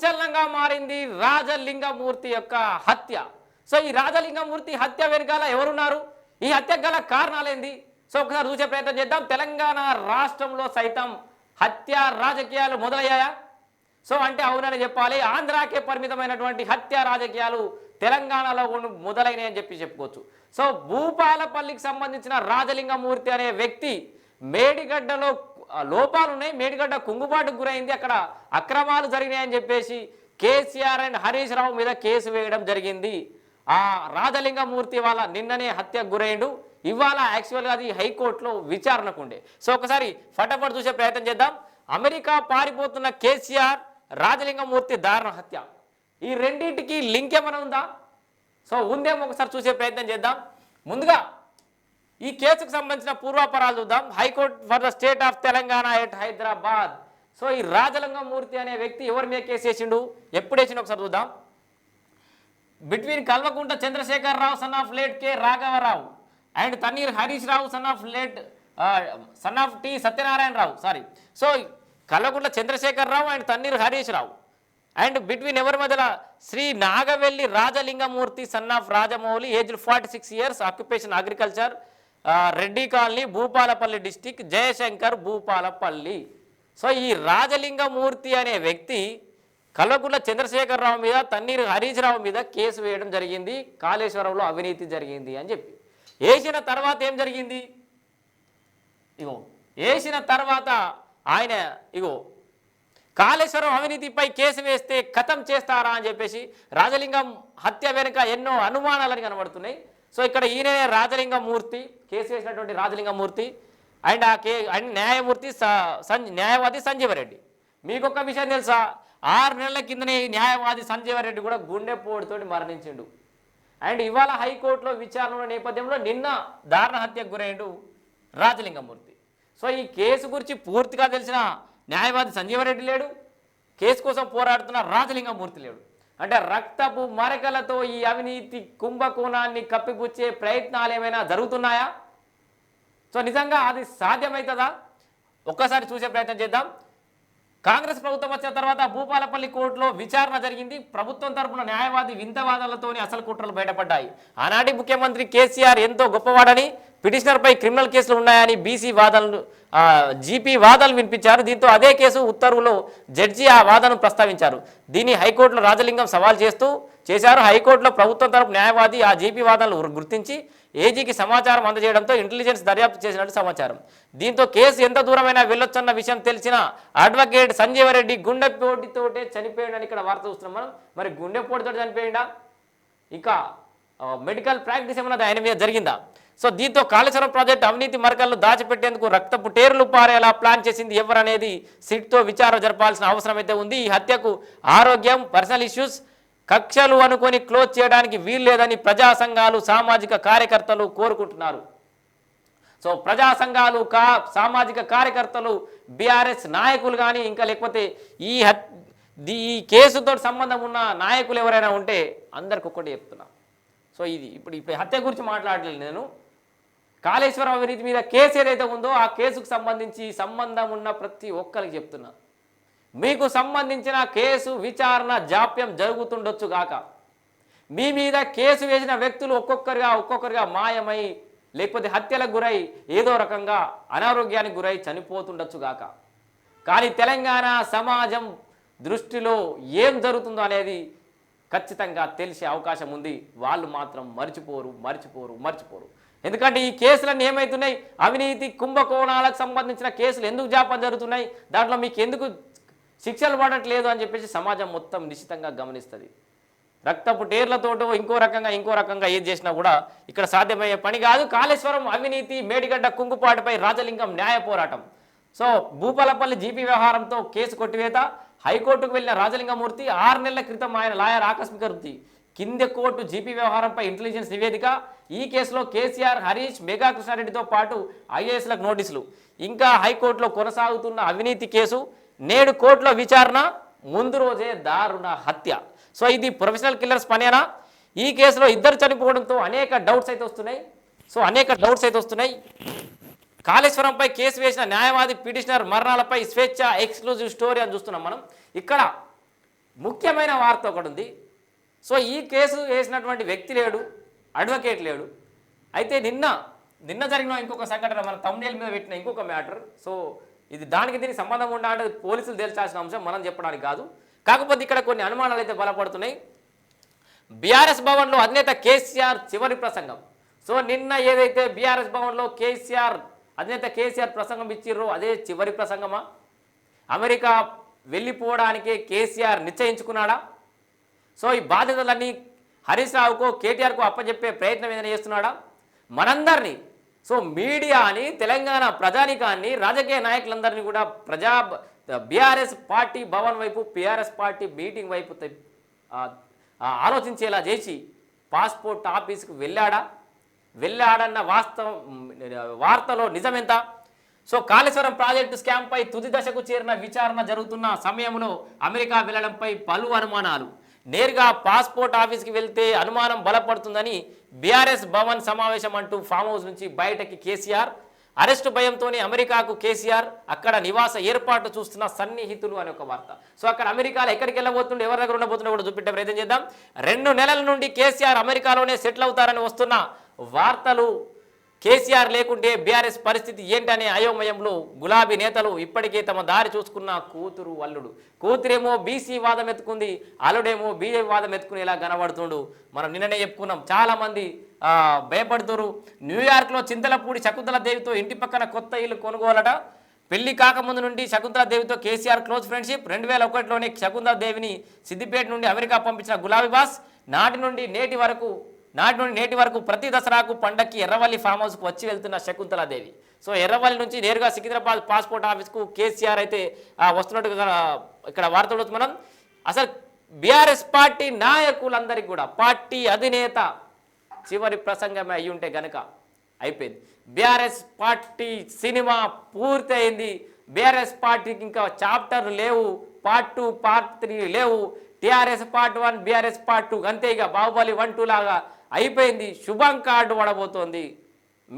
సంచలనంగా మారింది రాజలింగమూర్తి యొక్క హత్య. సో ఈ రాజలింగమూర్తి హత్య వెనకాల ఎవరున్నారు? ఈ హత్యకు గల కారణాలేంది? సో ఒకసారి చూసే ప్రయత్నం చేద్దాం. తెలంగాణ రాష్ట్రంలో సైతం హత్య రాజకీయాలు మొదలయ్యాయా? సో అంటే అవునని చెప్పాలి. ఆంధ్రాకే పరిమితమైనటువంటి హత్య రాజకీయాలు తెలంగాణలో ఉన్న- మొదలైనవి అని చెప్పి చెప్పుకోవచ్చు. సో భూపాలపల్లికి సంబంధించిన రాజలింగమూర్తి అనే వ్యక్తి మేడిగడ్డలో లోపాలు ఉన్నాయి మేడిగడ్డ కుంగుబాటుకు గురైంది. అక్కడ అక్రమాలు జరిగినాయని చెప్పేసి కేసీఆర్ అండ్ హరీష్ రావు మీద కేసు వేయడం జరిగింది. ఆ రాజలింగమూర్తి వాళ్ళ నిన్ననే హత్యకు గురైండు. ఇవాళ యాక్చువల్గా అది హైకోర్టులో విచారణకు ఉండే. సో ఒకసారి ఫటాఫట్ చూసే ప్రయత్నం చేద్దాం. అమెరికా పారిపోతున్న కేసీఆర్ రాజలింగమూర్తి దారుణ హత్య. ఈ రెండింటికి లింక్ ఏమైనా ఉందా? సో ఉందేమో ఒకసారి చూసే ప్రయత్నం చేద్దాం. ముందుగా ఈ కేసుకు సంబంధించిన పూర్వాపరాలు చూద్దాం. High court for the state of Telangana at Hyderabad. So ఈ రాజలింగమూర్తి అనే వ్యక్తి ఎవరి మీద కేసు వేసిండు? ఎప్పుడు వేసిండు ఒకసారి చూద్దాం. Between Kalvakuntla Chandrasekhar Rao son of late K రాఘవరావు. And Thanneer Harish Rao son of late son of T Satyanarayana Rao sorry so Kalvakuntla Chandrasekhar Rao and Thanneer Harish Rao and between ఎవరి మధ్యలో? Sri Nagavelli Rajalingamurthy son of Rajamouli age forty six years occupation agriculture Reddy colony Bhupalpally district Jayashankar Bhupalpally. So ఈ రాజలింగమూర్తి అనే వ్యక్తి కల్వకుంట్ల చంద్రశేఖరరావు మీద తన్నీరు హరీష్ రావు మీద case వేయడం జరిగింది కాళేశ్వరంలో అవినీతి జరిగింది అని చెప్పి. వేసిన తర్వాత ఏం జరిగింది? ఇగో వేసిన తర్వాత ఆయన ఇగో కాళేశ్వరం అవినీతిపై కేసు వేస్తే కథం చేస్తారా అని చెప్పేసి రాజలింగం హత్య వెనుక ఎన్నో అనుమానాలని కనబడుతున్నాయి. సో ఇక్కడ ఈయననే రాజలింగమూర్తి కేసు వేసినటువంటి రాజలింగమూర్తి అండ్ ఆ కే అండ్ న్యాయమూర్తి స- సంజీవ న్యాయవాది సంజీవరెడ్డి. మీకు ఒక విషయం తెలుసా? ఆరు నెలల కిందనే న్యాయవాది న్యాయవాది సంజీవరెడ్డి కూడా గుండెపోటుతోటి మరణించిండు. అండ్ ఇవాళ హైకోర్టులో విచారణ నేపథ్యంలో నిన్న దారుణ హత్యకు గురైండు రాజలింగమూర్తి. సో ఈ కేసు గురించి పూర్తిగా తెలిసిన న్యాయవాది సంజీవరెడ్డి లేడు. కేసు కోసం పోరాడుతున్న రాజలింగమూర్తి లేడు. అంటే రక్తపు మరకలతో ఈ అవినీతి కుంభకోణాన్ని కప్పిపుచ్చే ప్రయత్నాలు ఏమైనా జరుగుతున్నాయా? సో నిజంగా అది సాధ్యమవుతుందా ఒక్కసారి చూసే ప్రయత్నం చేద్దాం. కాంగ్రెస్ ప్రభుత్వం వచ్చిన తర్వాత భూపాలపల్లి కోర్టులో విచారణ జరిగింది. ప్రభుత్వం తరపున న్యాయవాది వింతవాదాలతోనే అసలు కుట్రలు బయటపడ్డాయి. ఆనాటి ముఖ్యమంత్రి కేసీఆర్ ఎంతో గొప్పవాడని పిటిషనర్పై క్రిమినల్ కేసులు ఉన్నాయని బీసీ వాదనలు జీపీ వాదనలు వినిపించారు. దీంతో అదే కేసు ఉత్తర్వులో జడ్జి ఆ వాదనను ప్రస్తావించారు. దీన్ని హైకోర్టులో రాజలింగం సవాల్ చేస్తూ చేశారు. హైకోర్టులో ప్రభుత్వం తరపు న్యాయవాది ఆ జీపీ వాదనలు గుర్తించి ఏజీకి సమాచారం అందజేయడంతో ఇంటెలిజెన్స్ దర్యాప్తు చేసినట్టు సమాచారం. దీంతో కేసు ఎంత దూరమైనా వెళ్ళొచ్చన్న విషయం తెలిసిన అడ్వకేట్ సంజీవరెడ్డి గుండెపోటుతోటే చనిపోయాడని ఇక్కడ వార్త చూస్తున్నాం మనం. మరి గుండెపోటుతో చనిపోయిందా ఇక మెడికల్ ప్రాక్టీస్ ఏమన్నది ఆయన మీద జరిగిందా? సో దీంతో కాళేశ్వరం ప్రాజెక్టు అవినీతి మరకలను దాచిపెట్టేందుకు రక్తపు టేర్లు పారేలా ప్లాన్ చేసింది ఎవరనేది సిట్తో విచారణ జరపాల్సిన అవసరం అయితే ఉంది. ఈ హత్యకు ఆరోగ్యం పర్సనల్ ఇష్యూస్ కక్షలు అనుకొని క్లోజ్ చేయడానికి వీల్లేదని ప్రజా సంఘాలు సామాజిక కార్యకర్తలు కోరుకుంటున్నారు. సో ప్రజా సంఘాలు కా సామాజిక కార్యకర్తలు బీఆర్ఎస్ నాయకులు కానీ ఇంకా లేకపోతే ఈ హత్ ఈ కేసుతో సంబంధం ఉన్న నాయకులు ఎవరైనా ఉంటే అందరికి ఒక్కటి చెప్తున్నాం. సో ఇది ఇప్పుడు ఇప్పుడు హత్య గురించి మాట్లాడలేదు నేను. కాళేశ్వరం అవినీతి మీద కేసు ఏదైతే ఉందో ఆ కేసుకు సంబంధించి సంబంధం ఉన్న ప్రతి ఒక్కరికి చెప్తున్నా. మీకు సంబంధించిన కేసు విచారణ జాప్యం జరుగుతుండొచ్చు గాక. మీ మీద కేసు వేసిన వ్యక్తులు ఒక్కొక్కరిగా ఒక్కొక్కరిగా మాయమై లేకపోతే హత్యలకు గురై ఏదో రకంగా అనారోగ్యానికి గురై చనిపోతుండొచ్చు గాక. కానీ తెలంగాణ సమాజం దృష్టిలో ఏం జరుగుతుందో అనేది ఖచ్చితంగా తెలిసే అవకాశం ఉంది. వాళ్ళు మాత్రం మర్చిపోరు మర్చిపోరు మర్చిపోరు. ఎందుకంటే ఈ కేసులన్నీ ఏమవుతున్నాయి అవినీతి కుంభకోణాలకు సంబంధించిన కేసులు ఎందుకు జాపం జరుగుతున్నాయి? దాంట్లో మీకు ఎందుకు శిక్షలు పడట్లేదు అని చెప్పేసి సమాజం మొత్తం నిశ్చితంగా గమనిస్తుంది. రక్తపు టేర్లతోటో ఇంకో రకంగా ఇంకో రకంగా ఏది చేసినా కూడా ఇక్కడ సాధ్యమయ్యే పని కాదు. కాళేశ్వరం అవినీతి మేడిగడ్డ కుంగుపాటుపై రాజలింగం న్యాయ పోరాటం. సో భూపాలపల్లి జీపీ వ్యవహారంతో కేసు కొట్టివేత హైకోర్టుకు వెళ్ళిన రాజలింగమూర్తి ఆరు నెలల క్రితం ఆయన లాయర్ ఆకస్మిక వృత్తి. కింద కోర్టు జీపీ వ్యవహారంపై ఇంటెలిజెన్స్ నివేదిక ఈ కేసులో కేసీఆర్ హరీష్ మెగా కృష్ణారెడ్డితో పాటు ఐఏఎస్లకు నోటీసులు. ఇంకా హైకోర్టులో కొనసాగుతున్న అవినీతి కేసు నేడు కోర్టులో విచారణ ముందు రోజే దారుణ హత్య. సో ఇది ప్రొఫెషనల్ కిల్లర్స్ పనేనా? ఈ కేసులో ఇద్దరు చనిపోవడంతో అనేక డౌట్స్ అయితే వస్తున్నాయి. సో అనేక డౌట్స్ అయితే వస్తున్నాయి. కాళేశ్వరంపై కేసు వేసిన న్యాయవాది పిటిషనర్ మరణాలపై స్వేచ్ఛ ఎక్స్క్లూజివ్ స్టోరీ అని చూస్తున్నాం మనం. ఇక్కడ ముఖ్యమైన వార్త ఒకటి ఉంది. సో ఈ కేసు వేసినటువంటి వ్యక్తి లేడు అడ్వకేట్ లేడు. అయితే నిన్న నిన్న జరిగిన ఇంకొక సంఘటన మన తమ్నేల్ మీద పెట్టిన ఇంకొక మ్యాటర్. సో ఇది దానికి దీనికి సంబంధం ఉండా అంటే పోలీసులు తేల్చాల్సిన అంశం మనం చెప్పడానికి కాదు. కాకపోతే ఇక్కడ కొన్ని అనుమానాలు అయితే బలపడుతున్నాయి. బీఆర్ఎస్ భవన్లో అధినేత కేసీఆర్ చివరి ప్రసంగం. సో నిన్న ఏదైతే బీఆర్ఎస్ భవన్లో కేసీఆర్ అధినేత కేసీఆర్ ప్రసంగం ఇచ్చిర్రు అదే చివరి ప్రసంగమా? అమెరికా వెళ్ళిపోవడానికి కేసీఆర్ నిశ్చయించుకున్నాడా? సో ఈ బాధ్యతలన్నీ హరీష్ రావుకు కేటీఆర్కు అప్పచెప్పే ప్రయత్నం ఏదైనా చేస్తున్నాడా? మనందరినీ సో మీడియాని తెలంగాణ ప్రజానికాన్ని రాజకీయ నాయకులందరినీ కూడా ప్రజా బీఆర్ఎస్ పార్టీ భవన్ వైపు బీఆర్ఎస్ పార్టీ మీటింగ్ వైపు ఆలోచించేలా చేసి పాస్పోర్ట్ ఆఫీస్కి వెళ్ళాడా? వెళ్ళాడన్న వాస్తవం వార్తలో నిజమెంత? సో కాళేశ్వరం ప్రాజెక్టు స్కామ్పై తుది దశకు చేరిన విచారణ జరుగుతున్న సమయంలో అమెరికా వెళ్ళడంపై పలు అనుమానాలు. నేరుగా పాస్పోర్ట్ ఆఫీస్కి వెళ్తే అనుమానం బలపడుతుందని బీఆర్ఎస్ భవన్ సమావేశం అంటూ ఫామ్ హౌస్ నుంచి బయటకి కేసీఆర్ అరెస్టు భయంతోనే అమెరికాకు కేసీఆర్ అక్కడ నివాస ఏర్పాటు చూస్తున్న సన్నిహితులు అనే ఒక వార్త. సో అక్కడ అమెరికాలో ఎక్కడికి వెళ్ళబోతుండే ఎవరి దగ్గర ఉండబోతుండో కూడా చూపించే ప్రయత్నం చేద్దాం. రెండు నెలల నుండి కేసీఆర్ అమెరికాలోనే సెటిల్ అవుతారని వస్తున్న వార్తలు కేసీఆర్ లేకుంటే బీఆర్ఎస్ పరిస్థితి ఏంటనే అయోమయంలో గులాబీ నేతలు ఇప్పటికే తమ దారి చూసుకున్న కూతురు అల్లుడు. కూతురేమో బీసీ వాదం ఎత్తుకుంది అల్లుడేమో బీజేపీ వాదం ఎత్తుకునేలా కనబడుతుండు. మనం నిన్ననే చెప్పుకున్నాం చాలామంది భయపడుతురు. న్యూయార్క్లో చింతలపూడి శకుంతల దేవితో ఇంటి పక్కన కొత్త ఇల్లు కొనుగోలట. పెళ్ళి కాకముందు నుండి శకుంతల దేవితో కేసీఆర్ క్లోజ్ ఫ్రెండ్షిప్. రెండు వేల ఒకటిలోనే శకుంతల దేవిని సిద్దిపేట నుండి అమెరికా పంపించిన గులాబీ బాస్. నాటి నుండి నేటి వరకు నాటి నుండి నేటి వరకు ప్రతి దసరాకు పండక్కి ఎర్రవల్లి ఫామ్ హౌస్కు వచ్చి వెళ్తున్న శకుంతల దేవి సో ఎర్రవల్లి నుంచి నేరుగా సికింద్రాబాద్ పాస్పోర్ట్ ఆఫీస్కు కేసీఆర్ అయితే వస్తున్నట్టుగా ఇక్కడ వార్తలు మనం అసలు బీఆర్ఎస్ పార్టీ నాయకులందరికీ కూడా పార్టీ అధినేత చివరి ప్రసంగమే అయి ఉంటే గనక అయిపోయింది. బీఆర్ఎస్ పార్టీ సినిమా పూర్తయింది. బీఆర్ఎస్ పార్టీకి ఇంకా చాప్టర్ లేవు పార్ట్ టూ పార్ట్ త్రీ లేవు. TRS part one BRS part two అంతే ఇక. బాహుబలి వన్ టూ లాగా అయిపోయింది. శుభం కార్డు పడబోతోంది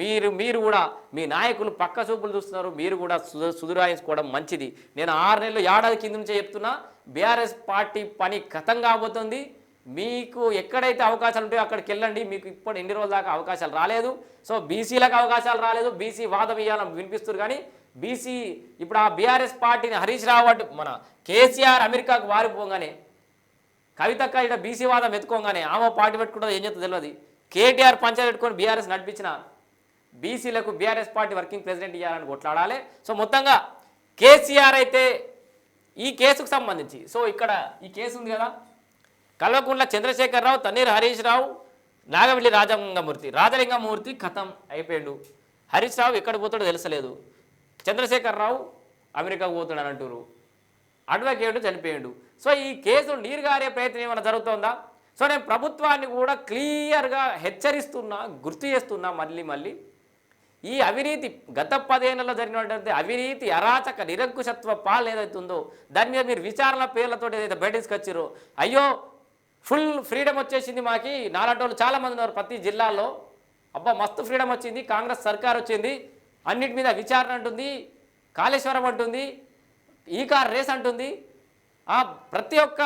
మీరు మీరు కూడా మీ నాయకులు పక్క చూపులు చూస్తున్నారు. మీరు కూడా సుధురాయించుకోవడం మంచిది. నేను ఆరు నెలలు ఏడాది కింద నుంచే చెప్తున్నా. బీఆర్ఎస్ పార్టీ పని కథం కాబోతుంది. మీకు ఎక్కడైతే అవకాశాలు ఉంటాయో అక్కడికి వెళ్ళండి. మీకు ఇప్పుడు ఎన్ని రోజుల దాకా అవకాశాలు రాలేదు. సో బీసీలకు అవకాశాలు రాలేదు. బీసీ వాదం ఇవ్వాలని వినిపిస్తారు కానీ బీసీ ఇప్పుడు ఆ బీఆర్ఎస్ పార్టీని హరీష్ రావు మన కేసీఆర్ అమెరికాకు వారిపోగానే కవితక్క ఇక్కడ బీసీ వాదం ఎత్తుకోగానే ఆమె పార్టీ పెట్టుకుంటుందో ఏం చెప్తుందో తెలియదు. కేటీఆర్ పంచాయతీ పెట్టుకొని బీఆర్ఎస్ నడిపించిన బీసీలకు బీఆర్ఎస్ పార్టీ వర్కింగ్ ప్రెసిడెంట్ ఇవ్వాలని కొట్లాడాలి. సో మొత్తంగా కేసీఆర్ అయితే ఈ కేసుకు సంబంధించి సో ఇక్కడ ఈ కేసు ఉంది కదా కల్వకుంట్ల చంద్రశేఖరరావు తన్నీర్ హరీష్ రావు నాగవెల్లి రాజలింగమూర్తి. రాజలింగమూర్తి కథం అయిపోయాడు. హరీష్ రావు ఎక్కడ పోతాడో తెలుసలేదు. చంద్రశేఖరరావు అమెరికాకు పోతాడని అంటారు అడ్వకేట్ చనిపోయాడు. సో ఈ కేసు నీరుగారే ప్రయత్నం ఏమైనా జరుగుతుందా? సో నేను ప్రభుత్వాన్ని కూడా క్లియర్గా హెచ్చరిస్తున్నా గుర్తు చేస్తున్నా మళ్ళీ మళ్ళీ. ఈ అవినీతి గత పదేళ్ళలో జరిగినటువంటి అవినీతి అరాచక నిరంకుశత్వ పాలన ఏదైతే ఉందో దాని మీద మీరు విచారణ పేర్లతో ఏదైతే బయట తీసుకొచ్చారో అయ్యో ఫుల్ ఫ్రీడమ్ వచ్చేసింది మాకి. నాలాంటి వాళ్ళు చాలామంది ఉన్నారు ప్రతి జిల్లాలో. అబ్బా మస్తు ఫ్రీడమ్ వచ్చింది. కాంగ్రెస్ సర్కార్ వచ్చింది. అన్నిటి మీద విచారణ అంటుంది. కాళేశ్వరం అంటుంది. ఈ కార్ రేస్ అంటుంది. ఆ ప్రతి ఒక్క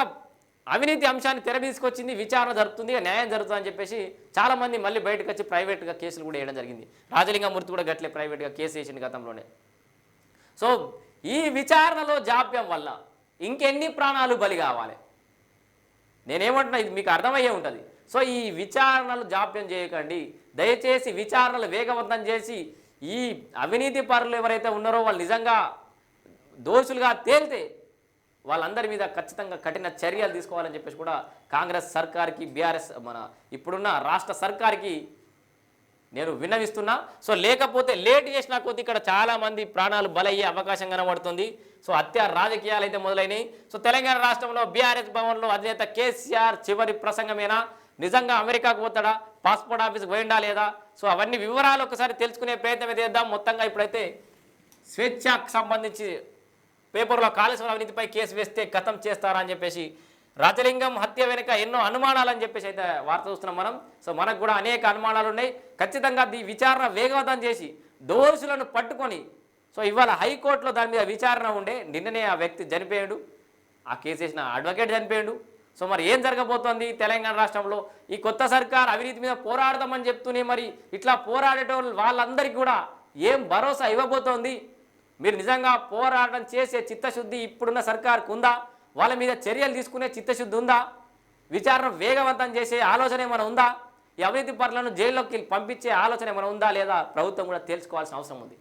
అవినీతి అంశాన్ని తెర తీసుకొచ్చింది విచారణ జరుగుతుంది న్యాయం జరుగుతుందని అని చెప్పేసి చాలామంది మళ్ళీ బయటకు వచ్చి ప్రైవేట్గా కేసులు కూడా వేయడం జరిగింది. రాజలింగమూర్తి కూడా గట్లే ప్రైవేట్గా కేసు వేసింది గతంలోనే. సో ఈ విచారణలో జాప్యం వల్ల ఇంకెన్ని ప్రాణాలు బలి కావాలి? నేనేమంటున్నా ఇది మీకు అర్థమయ్యే ఉంటుంది. సో ఈ విచారణలు జాప్యం చేయకండి. దయచేసి విచారణలు వేగవంతం చేసి ఈ అవినీతి పరులు ఎవరైతే ఉన్నారో వాళ్ళు నిజంగా దోషులుగా తేలితే వాళ్ళందరి మీద ఖచ్చితంగా కఠిన చర్యలు తీసుకోవాలని చెప్పేసి కూడా కాంగ్రెస్ సర్కార్కి బీఆర్ఎస్ మన ఇప్పుడున్న రాష్ట్ర సర్కార్కి నేను విన్నవిస్తున్నా. సో లేకపోతే లేట్ చేసినా కొద్ది ఇక్కడ చాలామంది ప్రాణాలు బలయ్యే అవకాశం కనబడుతుంది. సో హత్య రాజకీయాలు అయితే మొదలైనవి సో తెలంగాణ రాష్ట్రంలో బీఆర్ఎస్ భవన్లో అధినేత కేసీఆర్ చివరి ప్రసంగమేనా? నిజంగా అమెరికాకు పోతాడా? పాస్పోర్ట్ ఆఫీస్కి పోయిండా లేదా? సో అవన్నీ వివరాలు ఒకసారి తెలుసుకునే ప్రయత్నం అయితే చేద్దాం. మొత్తంగా ఇప్పుడైతే స్వేచ్ఛకు సంబంధించి పేపర్లో కాళేశ్వరం అవినీతిపై కేసు వేస్తే కథం చేస్తారా అని చెప్పేసి రాజలింగం హత్య వెనుక ఎన్నో అనుమానాలు అని చెప్పేసి అయితే వార్త చూస్తున్నాం మనం. సో మనకు కూడా అనేక అనుమానాలు ఉన్నాయి. ఖచ్చితంగా దీ విచారణ వేగవంతం చేసి దోషులను పట్టుకొని సో ఇవాళ హైకోర్టులో దాని మీద విచారణ ఉండే. నిన్ననే ఆ వ్యక్తి చనిపోయాడు. ఆ కేసు చేసిన అడ్వకేట్ చనిపోయాడు. సో మరి ఏం జరగబోతోంది తెలంగాణ రాష్ట్రంలో? ఈ కొత్త సర్కార్ అవినీతి మీద పోరాడదామని చెప్తూనే మరి ఇట్లా పోరాడేటోళ్ళు వాళ్ళందరికీ కూడా ఏం భరోసా ఇవ్వబోతోంది? మీరు నిజంగా పోరాటం చేసే చిత్తశుద్ధి ఇప్పుడున్న సర్కార్కు ఉందా? వాళ్ళ మీద చర్యలు తీసుకునే చిత్తశుద్ధి ఉందా? విచారణ వేగవంతం చేసే ఆలోచన ఏమైనా ఉందా? ఈ అవినీతి పరులను జైల్లోకి పంపించే ఆలోచన ఏమైనా ఉందా లేదా? ప్రభుత్వం కూడా తెలుసుకోవాల్సిన అవసరం ఉంది.